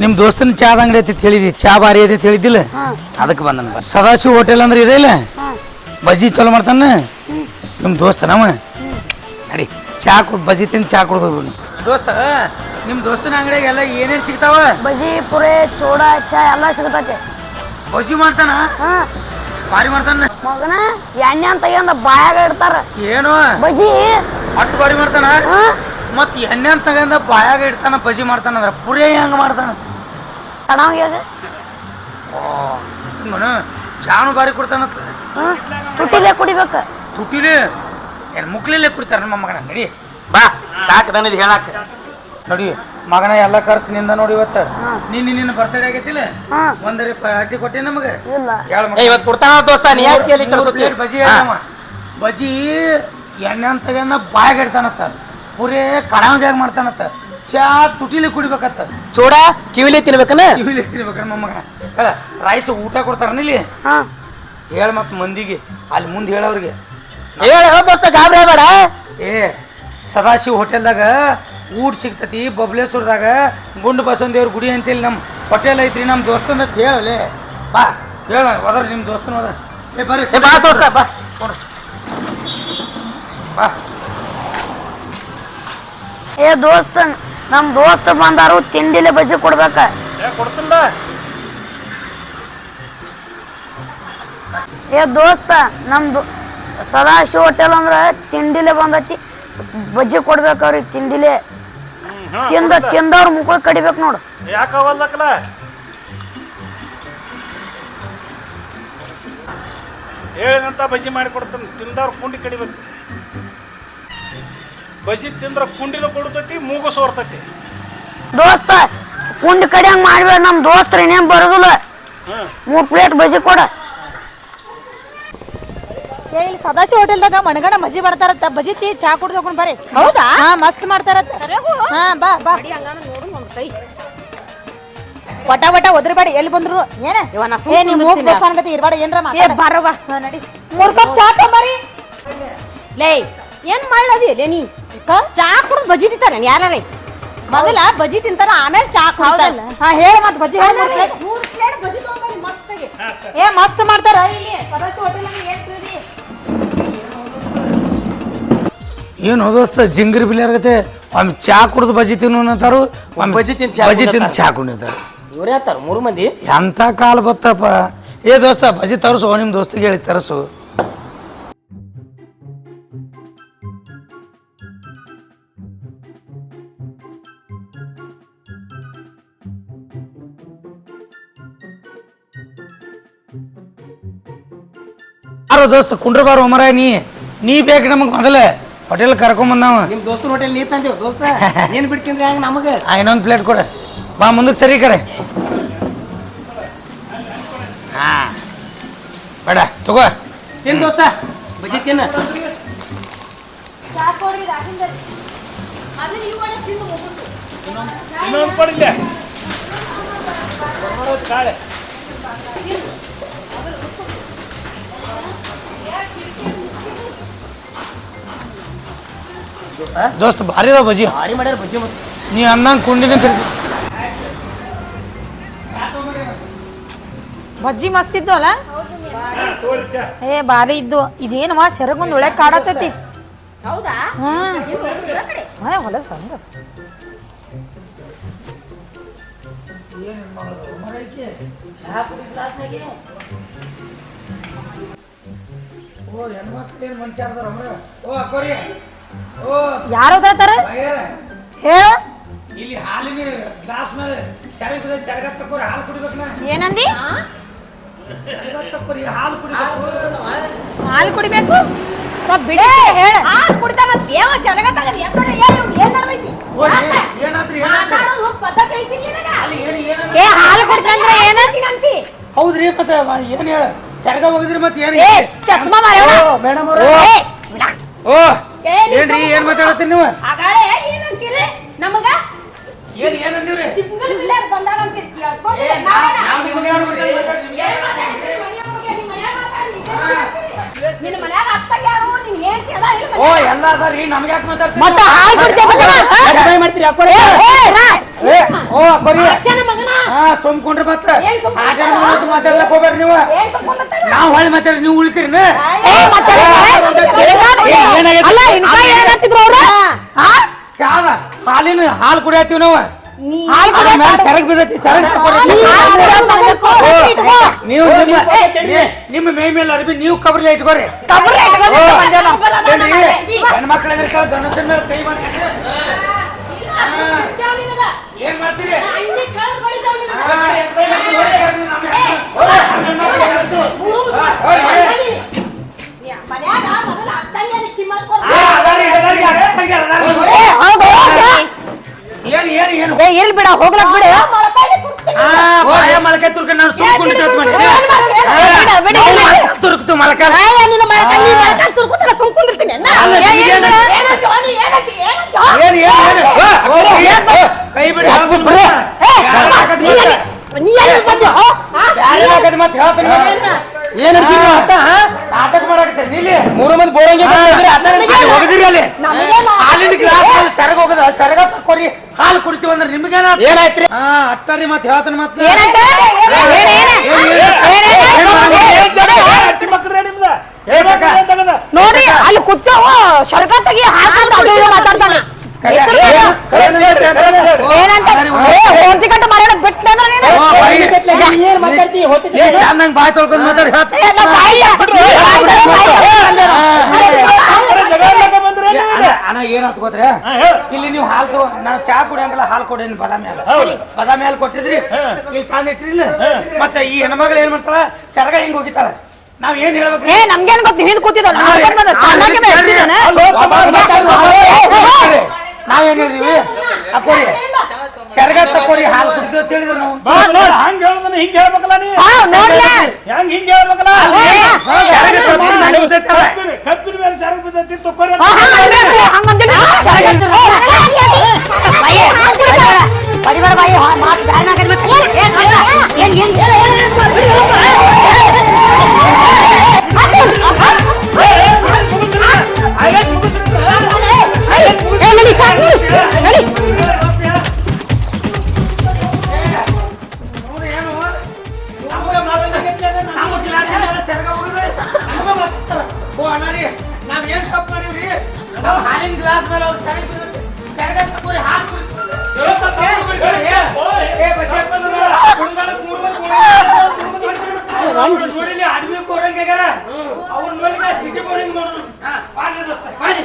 ನಿಮ್ಮ ದೋಸ್ತನ ಚಾದ ಅಂಗಡಿ ಐತಿ ತಿಳಿದಿ ಚಾ ಬಾರಿ ಐತಿ ತಿಳಿದಿಲ್ಲ ಅದಕ್ಕೆ ಬಂದನ ಸದಾಶಿವ ಹೋಟೆಲ್ ಅಂದ್ರೆ ಇದೆ ಇಲ್ಲ? ಬಜ್ಜಿ ಚಲೋ ಮಾಡ್ತಾನ? ನಿಮ್ಮ ದೋಸ್ತ ನಮ್ಮ ನಡಿ ಚಾ ಕೊಡ್ ಬಜಿ ತಿಂದು ಚಾ ಕುಡ್ದು ದೋಸ್ತ ನಿಮ್ಮ ದೋಸ್ತನ ಅಂಗಡಿಗೆ ಎಲ್ಲ ಏನೇನ್ ಸಿಗ್ತಾವ? ಬಜಿ ಪುರೆ ಚೋಡ ಚಾ ಎಲ್ಲ ಸಿಗ್ತೈತಿ. ಬಜಿ ಮಾಡ್ತಾನ? ಬಾರಿ ಮಾಡ್ತಾನ? ಮಗನ ಎಣ್ಣೆ ಅಂತ ಬಾಯಾಗ ಇಡ್ತಾರ? ಏನು? ಬಜಿ ಅಟ್ಟು ಬಾರಿ ಮಾಡ್ತಾನ? ಹಾ ಮತ್ ಎಣ್ಣೆ ಅಂತ ತಗೊಂಡ ಬಾಯಾಗ ಇಡ್ತಾನ ಬಜಿ ಮಾಡ್ತಾನ ಅಂದ್ರೆ ಪುರಿ ಹೆಂಗ ಮಾಡ್ತಾನ? ಮನು ಚಾನು ಬಾರಿ ಕೊಡ್ತಾನ ತುಟಿಲೇ ಕುಡಿಬೇಕು. ತುಟ್ಟಿಲಿ? ಏನ್ ಮುಕ್ಲಿಲ್ಲೇ ಕುಡಿತಾರ ನಮ್ಮ ಮಗನ? ನಡಿ. ಬಾ ಸಾಕು ನನಗೆ ಹೇಳಾಕ. ನೋಡಿ ಮಗನ ಎಲ್ಲ ಖರ್ಚು ನಿಂದ ನೋಡಿ ಇವತ್ತ. ನೀನ್ ನಿನ್ನ ನಿನ್ನ ಬರ್ತಡೇ ಆಗೈತಿಲ್ಲ? ಒಂದರೆ ಪಾರ್ಟಿ ಕೊಟ್ಟೆ ನಮಗೆ? ಇವತ್ತು ಕೊಡ್ತಾನ ದೋಸ್ತ ನೀ ಯಾಕೆ ಕೇಳಿ ಬಜಿ. ಬಜ್ಜಿ ಎಣ್ಣೆ ಅಂತ ಬಾಯಾಗ ಇಡ್ತಾನತ್ತ ಪುರೇ ಕಡಾವದಾಗ ಮಾಡ್ತಾನತ್ತ ಚಾ ತುಟಿಲಿ ಕುಡಿಬೇಕತ್ತ ಚೂಡ ಕಿವಿಲಿ ತಿನ್ಬೇಕನ? ಕಿವಿಲಿ ತಿನ್ಬೇಕನ ಮೊಮ್ಮಗನ ಹೇಳ ರೈಸ್ ಊಟ ಕೊಡ್ತಾರನ ಇಲ್ಲಿ ಹಾ. ಹೇಳ ಮತ್ ಮಂದಿಗೆ ಅಲ್ಲಿ ಮುಂದೆ ಹೇಳವ್ರಿಗೆ ಹೇಳ ಹೇಳ ದೋಸ್ತ ಗಾಬರಿ ಬೇಡ ಏ ಸದಾಶಿವ ಹೋಟೆಲ್ದಾಗ ಊಟ ಸಿಗ್ತತಿ ಬಬ್ಲೇಶ್ವರದಾಗ ಗುಂಡು ಬಸವದೇವ್ರ ಗುಡಿ ಅಂತೇಳಿ ನಮ್ಮ ಹೋಟೆಲ್ ಐತ್ರಿ ನಮ್ಮ ದೋಸ್ತನ ಹೇಳಲೆ ಬಾ ಹೇಳ ಹೋದ್ರ ನಿಮ್ಮ ದೋಸ್ತನ ಹೋದ್ರ ಏ ಬರ್ರಿ. ಏ ಬಾ ದೋಸ್ತ ಬಾ. ಬಾ. ಏ ದೋಸ್ತ ನಮ್ ದೋಸ್ತ ಬಂದಾರು ತಿಂಡಿಲೆ ಬಜ್ಜಿ ಕೊಡ್ಬೇಕ. ಕೊಡ್ತಿಲ್ಲ ಏ ದೋಸ್ತ ನಮ್ದು ಸದಾಶಿವ ಹೋಟೆಲ್ ಅಂದ್ರ ತಿಂಡಿಲೆ ಬಂದತಿ ಬಜ್ಜಿ ಕೊಡ್ಬೇಕು ಅವ್ರಿಗೆ ತಿಂಡಿಲೆ. ತಿಂದ ತಿಂದವ್ರ ಮುಖ ಕಡಿಬೇಕು ನೋಡು. ಹೇಳಿದಂತ ಬಜ್ಜಿ ಮಾಡಿ ಕೊಡ್ತೀನಿ ತಿಂದವ್ರ ಕುಂಡಿ ಕಡಿಬೇಕು. ಬಜ್ಜಿ ತಿಂದ್ರ ಕುಂಡಿನ ಕೊಡ್ತೈತಿ ಮೂಗು ಸೋರ್ತೈತಿ. ದೋಸ್ತ ಕುಂಡಿ ಕಡಿಯಂಗ್ ಮಾಡ್ಬೇಡ ನಮ್ ದೋಸ್ತ್ರ ಇನ್ನೇನ್ ಬರೋದಿಲ್ಲ. ಮೂರ್ ಪ್ಲೇಟ್ ಬಜಿ ಕೊಡ. ಏ ಇಲ್ಲಿ ಸದಾಶಿವ ಹೋಟೆಲ್ದಾಗ ಮಣಗಣ ಮಜಿ ಮಾಡ್ತಾರತ್ತ. ಬಜಿ ತಿ ಚಾ ಕುಡ್ದು ಹೋಗೋಣ ಬರ್ರಿ ಹೌದಾ? ಹಾ ಮಸ್ತ್ ಮಾಡ್ತಾರತ್ತ. ಹಾ ಬಾ ಬಾ. ವಟ ವಟ ಒದ್ರಬೇಡ. ಎಲ್ಲಿ ಬಂದ್ರು? ಏನ? ಏ ನೀ ಮೂಗ್ ದೋಸ ಅನ್ಗತಿ ಇರ್ಬೇಡ ಏನ್ರ ಏ ಬರವ ನಡಿ. ಮೂರ್ ಕಪ್ ಚಾ ತೊಂಬರಿ ಲೇ ಏನ್ ಮಾಡದಿ ಲೇ ನೀ. ಚಾ ಕುಡ್ದು ಬಜಿ ತಿಂತಾರ ಯಾರೇ ಮೊದಲ ಬಜಿ ತಿಂತಾರ ಆಮೇಲೆ ಚಾ ಕುಡ್ತಾರ. ಹಾ ಹೇಳ ಮತ್ ಬಜಿ ಹೇಳ ಮೂರ್ ಪ್ಲೇಟ್. ಬಜಿ ಬಜ್ಜಿ ಮಸ್ತಾಗಿ. ಏ ಮಸ್ತ್ ಮಾಡ್ತಾರ. ಇಲ್ಲಿ ಸದಾಶಿವ ಹೋಟೆಲ್ ಏನ್ ತಿಳಿದಿ ಏನು ದೋಸ್ತ ಜಿಂಗರಿ ಬಿಲಿಯಾರ್ಗತೆ ಒಮ್ಮೆ ಚಾ ಕುಡ್ದು ಬಜಿ ತಿನ್ನು ಅಂತಾರು ಒಮ್ಮೆ ಬಜಿ ತಿಂದ್ ಚಾ ಬಜಿ ತಿಂದು ಚಾ ಕುಡಿದಾರೆ ಇವ್ರು ಆತಾರ ಮೂರು ಮಂದಿ? ಎಂತ ಕಾಲ ಬತ್ತಪ್ಪ. ಏ ದೋಸ್ತ ಬಜಿ ತರಿಸು ನಿಮ್ ದೋಸ್ತಿಗೆ ಹೇಳಿ ತರಿಸು. ಯಾರೋ ದೋಸ್ತ ಕುಂಡ್ರ ಬಾರೋ ಮರ ನೀ. ನೀ ಬೇಕು ನಮಗೆ ಮೊದಲೇ. ಹೋಟೆಲ್ ಕರ್ಕೊಂಬಂದಾವ. ನಿಮ್ ದೋಸ್ತರ ಹೋಟೆಲ್ ನೀ ತಂದೇವ್ ದೋಸ್ತ. ಏನ್ ಬಿಡ್ತೀನಿ ಹಂಗ ನಮಗ? ಆ, ಇನ್ನೊಂದು ಪ್ಲೇಟ್ ಕೊಡ. ಬಾ ಮುಂದಕ್ಕೆ ಸರಿ ಕಡೆ. ಹಾ. ಬೇಡ ತಗೋ. ತಿನ್ ದೋಸ್ತ? ತಿನ್ನ ರಾಗಿಂದ ಇನ್ನೊಂದು ಕೊಡಿಲ್ಲ. ಕಾಳೆ ದೋಸ್ತ ಭಾರಿ ಅದಾವ ಬಜ್ಜಿ ಭಾರಿ ಮಾಡ್ಯಾರ ಬಜಿ ಮತ್ತೆ ನೀ ಅನ್ನ ಕುಂಡಿನ ಕರಿತಿ ಬಜ್ಜಿ ಮಸ್ತ್ ಇದ್ದು ಅಲ್ಲ? ಏ ಬಾರಿ ಇದ್ದು. ಇದೇನವ ಶರಗೊಂದು ಒಳ್ಳೆ ಕಾಡತೈತಿ ಹೌದಾ? ಹ್ಮ್ ಹಾ ಹೊಲಸ ಓ ಹೆಣ್ಮಕ್ಳು ಏನು ಮನುಷ್ಯ ಓ ಅಕ್ಕೋರಿ ಯಾರು ಓದಾತಾರ ಹೇಳ. ಇಲ್ಲಿ ಹಾಲಿನ ಗ್ಲಾಸ್ ಮೇಲೆ ಸೆರಗ್ ಸೆರಗತ್ ತಕೋರಿ ಹಾಲು ಕುಡಿಬೇಕು ನಾ. ಏನಂದಿ? ಸೆರಗತ್ ತಕ್ಕೋರಿ ಹಾಲು ಕುಡಿಬೇಕು. ಹಾಲು ಕುಡಿಬೇಕು? ಸ್ವಲ್ಪ ಬಿಡೆ ಹೇಳ. ಹಾಲು ಕುಡ್ತಾನ ಏವ ಶನಗ ತಗದ್ ಎಕ್ಕಡೆ ಏನು ಏನ್ ನಡ್ದೈತಿ? ಓ ಏ- ಏನಾತ್ರಿ ಏನಾತ್ರಿ ಮಾತಾಡೋದು ಪದ್ಧತಿ ಐತಿ ನಿನಗ? ಅಲ್ಲಿ ಏನು ಏನಂದ್ರೆ ಏ ಹಾಲು ಕುಡ್ತಂದ್ರೆ ಏನ ಅಂತಿ ಹೌದ್ರಿ ಮತ್ತೆ ಏನು ಹೇಳ? ಸೆರಗ ಹೋಗಿದ್ರಿ ಮತ್ತೆ ಏನು ಏ ಚಸ್ಮಾ ಮೇಡಮ್ ಏ ಓ ಏನ್ರಿ ಏನ್ ಮಾತಾಡತ್ತೀರಿ ನೀವು? ಆಗಾಳೆ ನಮಗ? ಏನ್ ಏನಂದಿವ್ರಿ ಸಿಂಗಲ್ ಬಿಲ್ಲರ್ ಬಂದಾರ ಅಂತೀರಿ ಕೇಳಿಸ್ಕೊಂಡಿಲ್ಲ ನಾವ್ ನಿಮ್ಗೆ ಯಾರು ಗೊತ್ತಿಲ್ಲ? ನಿನ್ನ ಮನ್ಯಾಗ ಅತ್ತಾಗ ಯಾರು? ನಿನ್ ಹೆಂಡ್ತಿ ಅದ ಇಲ್ಲ ಓ ಎಲ್ಲ ಅದಾರಿ ನಮ್ಗೆ ಯಾಕೆ ಮಾತಾಡ್ತೀರಿ ಮತ್ತೆ ಹಾಲ್ ಕುಡ್ತೇ ಯಾಕ್ ಬಾಯ್ ಮಾಡ್ತೀರಿ ಹಾಕೊಳ್ಳಿ ಏ, ಓ ಅಕ್ಕೋರಿ ಅಕ್ಕನ ಮಗನ? ಹಾ ಸುಮ್ಕೊಂಡ್ರಿ ಮತ್ತ? ಆಟ ಮಾತಾಡ್ಲಕ್ ಹೋಗ್ಬೇಡ್ರಿ ನೀವು? ನಾವ್ ಹೊಳ್ಳಿ ಮಾತಾಡ್ರಿ ನೀವು ಉಳಿತೀರಿ ಅಲ್ಲ ಇನ್ಕ ಅವ್ರು ಚಾದ ಹಾಲಿನ ಹಾಲು ಕುಡಿಯತ್ತೀವಿ ನಾವು ನೀ- ಹಾಲು ಕುಡಿಯ ಮೇಲೆ ಸೆರಗ್ ಬಿದ್ದೈತಿ ಸೆರಗ್ ತಕ್ಕೊರಿ. ನೀ ಹಾಲ್ ಕುಡ್ಯೋ ಮಗನ್ಕೋ, ಇಟ್ಕೋ. ನೀವು ನಿಮ್ಮ ನೀ- ನಿಮ್ಮ ಮೈ ಮೇಲೆ ಅರ್ಬಿ ನೀವು ಕಬ್ರಿ ಇಟ್ಕೋರಿ ಕಬ್ರಿ ಇಟ್ಕೊಂಡು ಓ, ಬಂದೇವ್ ನಾವು. ಏನ್ರಿ ಹೆಣ್ಮಕ್ಳು ಮೇಲೆ ಕೈ ಮಾಡಿ. ಏನ್ ಮಾಡ್ತೀರಿ. ಹಾ. ಮನ್ಯಾಗ ಮೊದಲು ಅತ್ತಂಗೆ ಅದಕ್ಕೆ ಕಿಮ್ಮತ್ ಕೊಡ್ತಾರೆ. ಹಾ, ಅದಾರಿ, ಅದಾರಿ, ಅಕ್ಕ ತಂಗ್ಯಾರ್ ಅದಾರಿ. ಏ, ಹೌದು, ಹೌದು. ಏನ್ ಏನ್ ಏನು ಏ ಇರ್ಲಿ ಬಿಡ ಹೋಗ್ಲಕ್ ಬಿಡ. ಹಾ, ಬಾಯ ಮಲಕ ತುರ್ಕ ನಾನು ಸುಮ್ಕೊಂಡು ತಿಳ್ಕೊಂಡ್ ಮಾಡಿ ಬಿಡು, ಬಿಡು, ಬಿಡು. ತುರುಕ್ತು ಮಲಕ ಏ, ನಿನ್ನ ಮೊಳಕಾಯ್ ನೀ ಮೊಳಕಾಯ್ ತುರ್ಕೊತಾರ ಸುಮ್ ಕುಂದಿರ್ತೀನಿ ಏನ್, ಏ? ಏನು? ಏನ್ ಏನ್ ಕೈ ಬಿಡಿ ಹಾಕ್ಬಿಟ್ಟು ಬಿಡಿ. ಬ್ಯಾರೆ ಹಾಕದ್ ಮತ್ತೆ. ಬ್ಯಾರೆ ಹಾಕದ್ ಮತ್ತೆ ಹೇಳ್ತೀನಿ ಮತ್ತೆ. ಏನ್ ನೀವು ಹಾ? ನಾಟಕ ಮಾಡಕತ್ತೀರಿ ಮೂರು ಮಂದಿ ಬೋಳಂಗೆ ಬಂದಿದ್ರಿ ಆಟ ನಡ್ಸಿ- ಅಲ್ಲಿ ಹೋಗದಿರಿ ಅಲ್ಲಿ ಹಾಲಿನ ಗ್ಲಾಸ್ ಮೇಲೆ ಸೆರಗ ಹೋಗದ ಸೆರಗ ಹಾಲು ಕುಡಿತೀವಿ ಅಂದ್ರೆ ನಿಮ್ಗೇನ ಏನಾಯ್ತ್ರಿ ಹಾ ಅಟ್ಟರಿ ಮತ್ತೆ ಹೇಳ್ತಾನೆ ಮತ್ತೆ ನೋಡ್ರಿ ಅಲ್ಲಿ ಕುತ್ತವ ಶರ್ಕ ತೆಗಿ ಹಾಕೊಂಡು ಅದು ಇದು ಮಾತಾಡ್ತಾನ ಕರೆ, ಹೆಸ್ರು ಏನು? ಏನು? ಕರೆ ಏನಾತ್ ಹತ್ಕೋತ್ರ ಇಲ್ಲಿ ನೀವು ಹಾಲು ತಗೋ ನಾವು ಚಾ ಕುಡಿಯಂಗಿಲ್ಲ ಹಾಲು ಕೊಡೇನಿ ಬಾದಾಮಿ ಹಾಲು. ಬಾದಾಮಿ ಹಾಲು ಕೊಟ್ಟಿದ್ರಿ. ಇಲ್ಲಿ ತಂದಿಟ್ರಿ ಇಲ್ಲ. ಮತ್ತೆ ಈ ಹೆಣ್ಮಗಳು ಏನ್ ಮಾಡ್ತಾರ ಸರಗ ಹಿಂಗ್ ಹೋಗಿತಾಳ ನಾವ್ ಏನ್ ಹೇಳ್ಬೇಕು? ಏ ನಮ್ಗೇನ್ ಗೊತ್ತು? ಹಿಂದ್ ಕೂತಿದ್ದ ನಾವೇನ್ ಹೇಳಿದೀವಿ ಅಕ್ಕೋರಿ ಸೆರಗ ತಕೋರಿ. ಹಾಲು ಕುಡಿದು ಅಂತ ಹೇಳಿದ್ರು ನಾವು. ಹಂಗ ಹೇಳದನ್ನ ಹಿಂಗ ಹೇಳ್ಬೇಕಲ್ಲ ಹೆಂಗ್ ಹಿಂಗ ಹೇಳ್ಬೇಕಲ್ಲ ಸೆರಗ ತಪ್ಪಿ ಮಾಡಿ ಗೊತ್ತೈತಲ್ಲ ಕಪ್ಪಿನ- ಕಪ್ಪಿನ ಮೇಲೆ ಸರಗ್ ಬಿದ್ದೈತಿ ತಕ್ಕೋರಿ ಅಂತ. ಹಂಗಂತೇಳಿ ಬಡಿಬಾರ ಬಾಯಿ ಮಾತು ಗಾಯನ ಏನ್ ಏನ್ ಆಯ್ತ್ ಮುಗಿಸ್ರಿ. ಏ ನಡಿ ಸಾಕು ನಡಿ ನೋಡು ನಾವು ಹಾಲಿನ ಗ್ಲಾಸ್ ಮೇಲೆ ಅವ್ರು ಸೆರಗ ಬಿದ್ದಿರುತ್ತೆ ಸೆರಗ ತಕ್ಕೋರಿ ಹಾಲು ಕುಡಿತಾರೆ ಅಡವಿ ಕೋರಂಗ್ಯಾರ ಅವ್ರ ಮೇಲೆ ಸಿಟಿ ಬೋರಿಂಗ್ ಮಾಡೋದು ಮಾಡಿ ದೋಸ್ತ ಮಾಡಿ